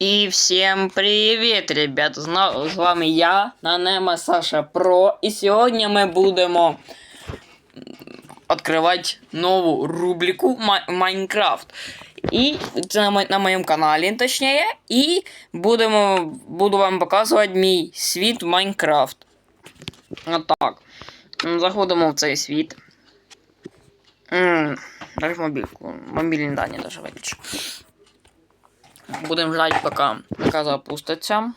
І всім привіт, ребят! З вами я, Нанема Саша Про. І сьогодні ми будемо відкривати нову рубрику Майнкрафт. І це на, мо- на моєму каналі, точніше. І будемо, буду вам показувати мій світ Майнкрафт. Отак. Заходимо в цей світ. М, мобільку. Мобільні дані даже виключу. Будемо ждать, поки, поки запуститься.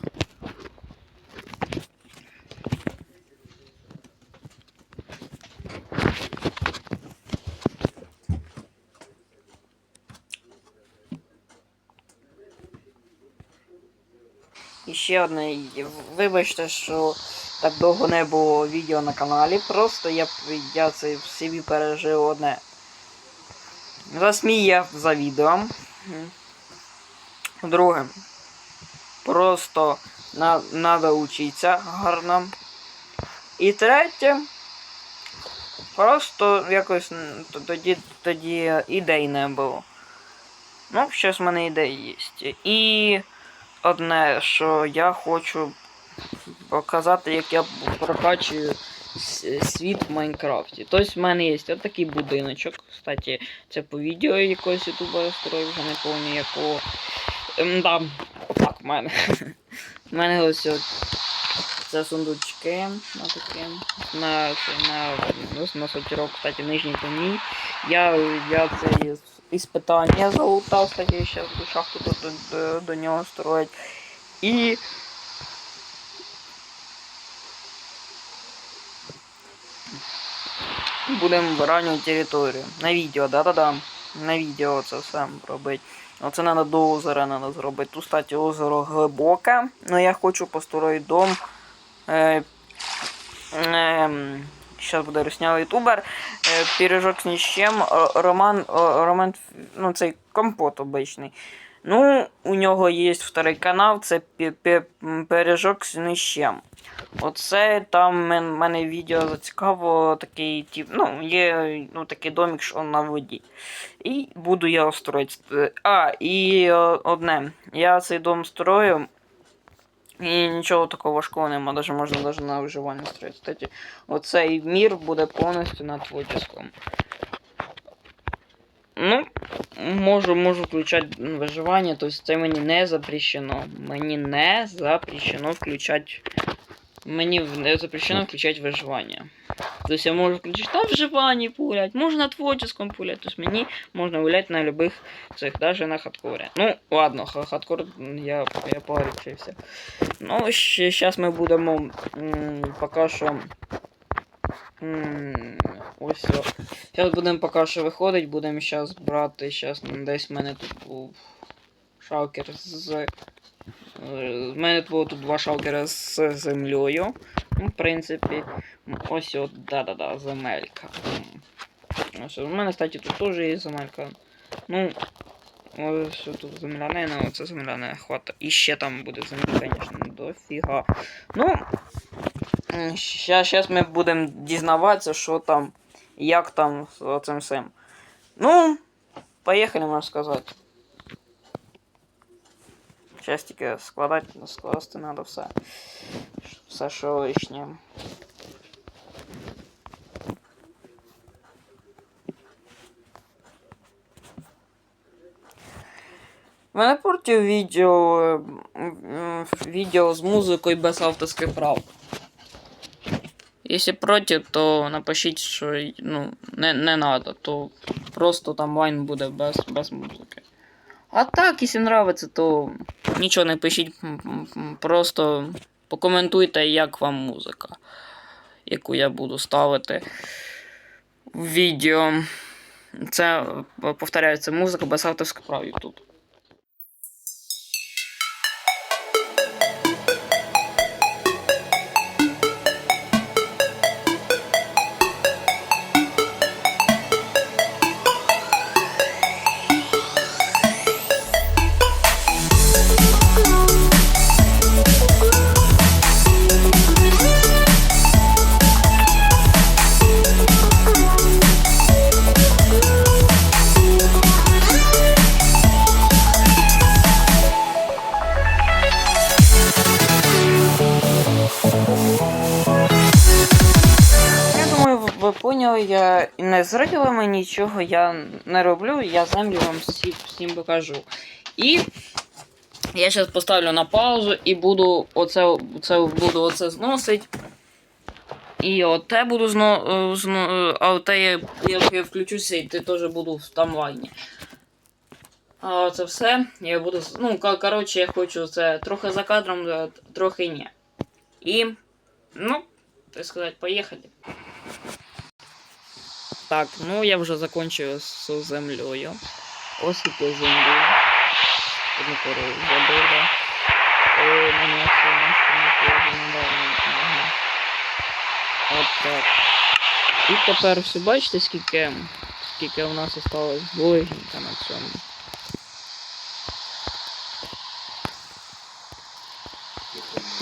І ще одне, вибачте, що так довго не було відео на каналі. Просто я, я це в собі пережив одне. Засміяв за відео. Друге. Просто надо учитися гарно. І третє. Просто якось тоді, тоді ідей не було. Ну, зараз в мене ідеї є. І одне, що я хочу показати, як я прокачую світ в Майнкрафті. Тобто в мене є отакий будиночок. Кстати, це по відео якогось ютуба я строїв, вже не пам'ятаю якого. Да, отак в мене. У мене ось це сундучки на такі. На, на, на, на сортирок, кстати, нижній по. Я, я це із іспитання залутав, кстати, ще буду шахту до, до, до, нього строїть. І будемо виранювати територію. На відео, да-да-да. На відео це все робити. Оце треба до озера треба зробити. Тут, кстати, озеро глибоке. Ну я хочу построїти дом. Е, е, Зараз буде роснявий ютубер. Піріжок з нічим. Роман, Роман, ну цей компот обичний. Ну, у нього є второй канал, це пиріжок з нічим. Оце там мен- мене відео зацікавило такий тип. Ну, є ну, такий домик, що на воді. І буду я строїти. А, і е, одне. Я цей дом строю. І нічого такого важкого нема, даже можна даже на виживання строїти. Кстати, оцей мір буде повністю на творческом. Ну, можу, можу включати виживання, тобто це мені не запрещено. Мені не запрещено включати. Мені не запрещено включати виживання. Тобто я можу включити на виживанні пулять, можна на творческом пулять. Тобто мені можна гуляти на любих цих, даже на хардкорі. Ну, ладно, ха- хардкор я, я погорячився. Ну, зараз ми будемо м, поки що. Ось все. Зараз будемо поки що виходити, будемо зараз брати. Зараз десь в мене тут був шалкер з. е, В мене було тут два шалкера з землею. Ну, в принципі, ось от, да-да-да, земелька. Ось, у мене, кстати, тут теж є земелька. Ну, ось тут земляне, ну це земляне хвата. І ще там буде землі, звісно, дофіга. Ну, зараз ми будемо дізнаватися, що там, як там з оцим всім. Ну, поїхали, можна сказати. Зараз тільки складати, скласти треба все. Все, що лишнє. Мене портив відео, відео з музикою без авторських прав. Якщо проти, то напишіть, що ну, не, не надо, то просто там лайн буде без, без музики. А так, якщо нравиться, то нічого не пишіть, просто покоментуйте, як вам музика, яку я буду ставити в відео. Це, е, повторяю, це музика без авторських прав YouTube. Не з рилами нічого я не роблю, я землю вам всі, всім покажу. І я зараз поставлю на паузу і буду оце, це, буду оце зносити. І оте буду зно, е, зно, е, а оте як я включуся, і ти теж буду в таймлайні. А це все. Я буду. Ну, коротше, я хочу це трохи за кадром, е, трохи ні. І. Ну, так сказати, поїхали. Так, ну я вже закончив з землею. Ось яке землю. Одну корову забив, да. О, мене все не От так. І тепер все бачите, скільки, скільки в нас осталось ближненько на цьому.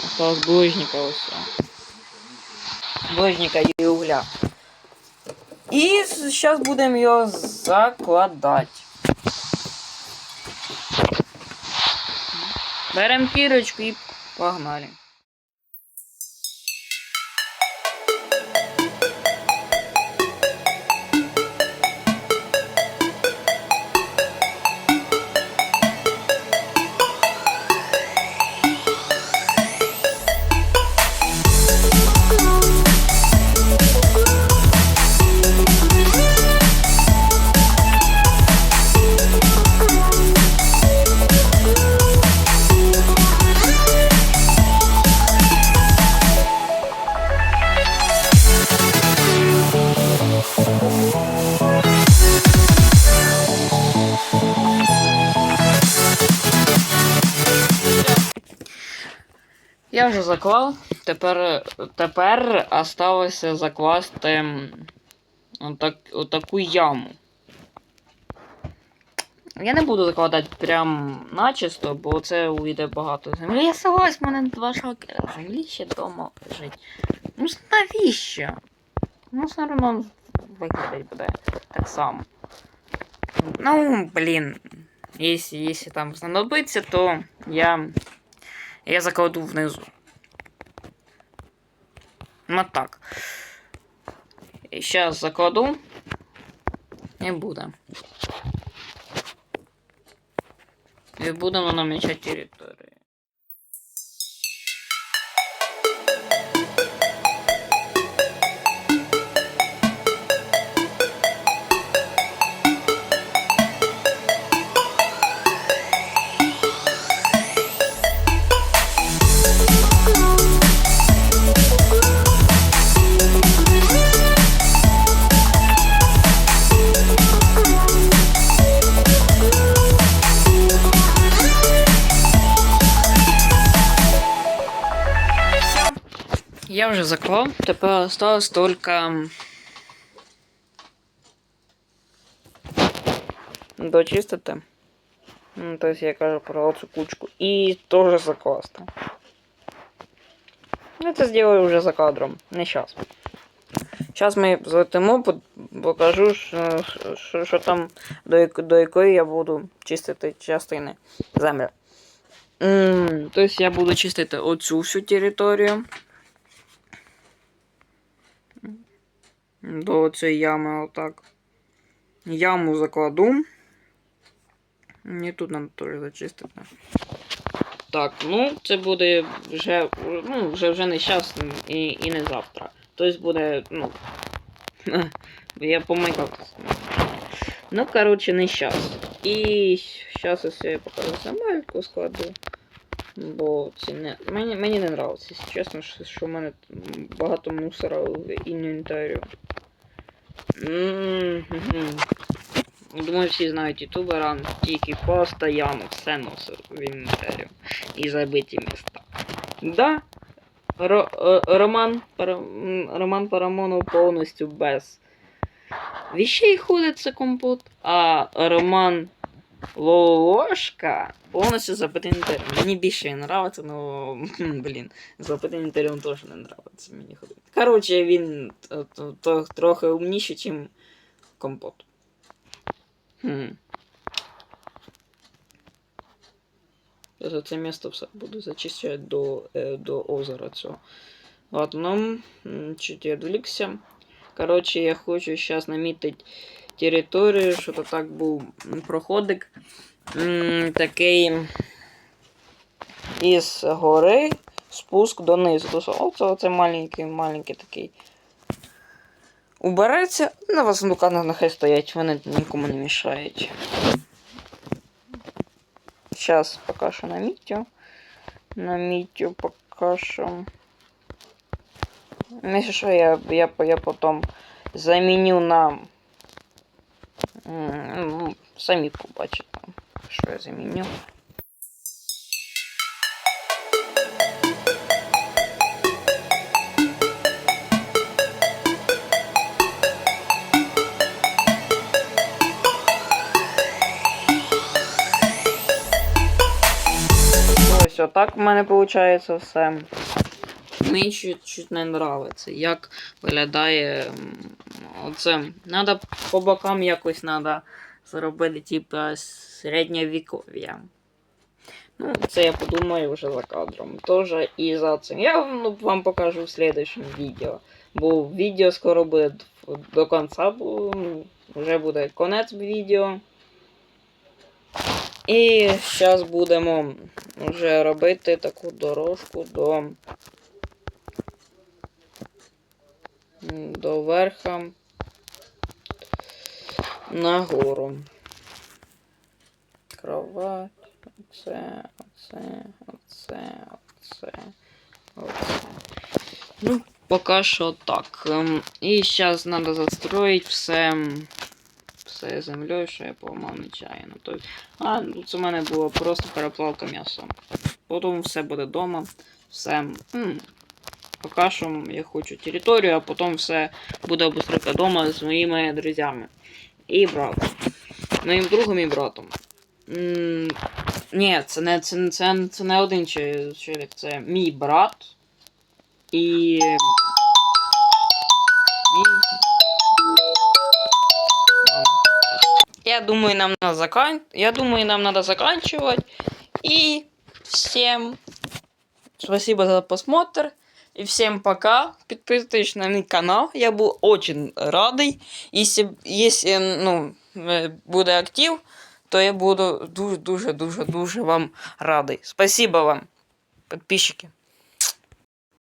Осталось ближника ось. Ближника і угля. І зараз будемо його закладати. Беремо кірочку і погнали. Вже заклав. Тепер, тепер осталося закласти отак, отаку яму. Я не буду закладати прям начисто, бо це уйде багато землі. Я согласен, в мене два шоки землі ще вдома лежить. Ну навіщо? Ну, все одно викидати буде так само. Ну, блін. Якщо там знадобиться, то я я закладу внизу. Ну так. І зараз закладу. І буде. І будемо намічати територію. Я вже заклав, тепер осталось тільки дочистити. Ну, тобто я кажу про цю кучку. І теж закласти. Я це зроблю вже за кадром, не зараз. Зараз ми злетимо, по- покажу, що, що, там, до, до якої я буду чистити частини землі. Тобто я буду чистити оцю всю територію. До цієї ями отак. Яму закладу. І тут нам теж зачистити. Так, ну це буде вже, ну, вже, вже не зараз і, і не завтра. Тобто буде, ну. Я помикав. Ну, коротше, не зараз. І зараз ось я покажу земельку складу. Бо це не. Мені, мені не якщо чесно, що в мене багато мусора в інвентарі. Думаю, всі знають ютубера, тільки постоянно все носив в інтерв'ю. І забиті міста. Да, Ро, е, Роман, Роман Парамонов повністю без Віщей ходить це компот, а Роман Лолошка повністю забитий інтерем. Мені більше він нравиться, ну блін, забитий інтерем теж не нравиться мені ходити. Коротше, він то, трохи умніший, ніж компот. Хм. Це місто все буду зачищати до, е, до озера цього. Ладно, чуть я відвлікся. Коротше, я хочу зараз намітити територію, що то так був проходик. Такий із гори спуск донизу. Оце, оце маленький, маленький такий. Убереться, на вас ну, нехай стоять, вони нікому не мішають. Сейчас пока що намітю. Намітю пока що. Ну, Якщо що, я, я, я потім заміню на. Ну, Самі побачите, що я заміню. Ось отак в мене виходить все. Мені чуть-чуть не нравиться, як виглядає оце. Надо по бокам якось надо зробити, типа, середньовіков'я. Ну, це я подумаю вже за кадром. Тоже і за цим. Я ну, вам покажу в следующем відео. Бо відео скоро буде до кінця, бо, ну, вже буде конець відео. І зараз будемо вже робити таку дорожку до, до верха нагору. Кровать, оце, оце, оце, оце, оце. Ну, поки що так. Ем, І зараз треба застроїти все, м, все землею, що я поламав нечаянно. Тобто, а, ну, це в мене було просто переплавка м'яса. Потім все буде вдома. Все. Поки що я хочу територію, а потім все буде обустрика вдома з моїми друзями. І братом. Моїм другом і братом. Ні, це не, це, це, це не один челік, це мій брат. І. Я думаю, нам надо закан... Я думаю, нам надо заканчивать. И всем спасибо за просмотр. И всем пока. Подписывайтесь на мой канал. Я был очень радий. Если, если ну, е, буде актив, то я буду дуже, дуже, дуже, дуже вам радий. Спасибо вам, подписчики.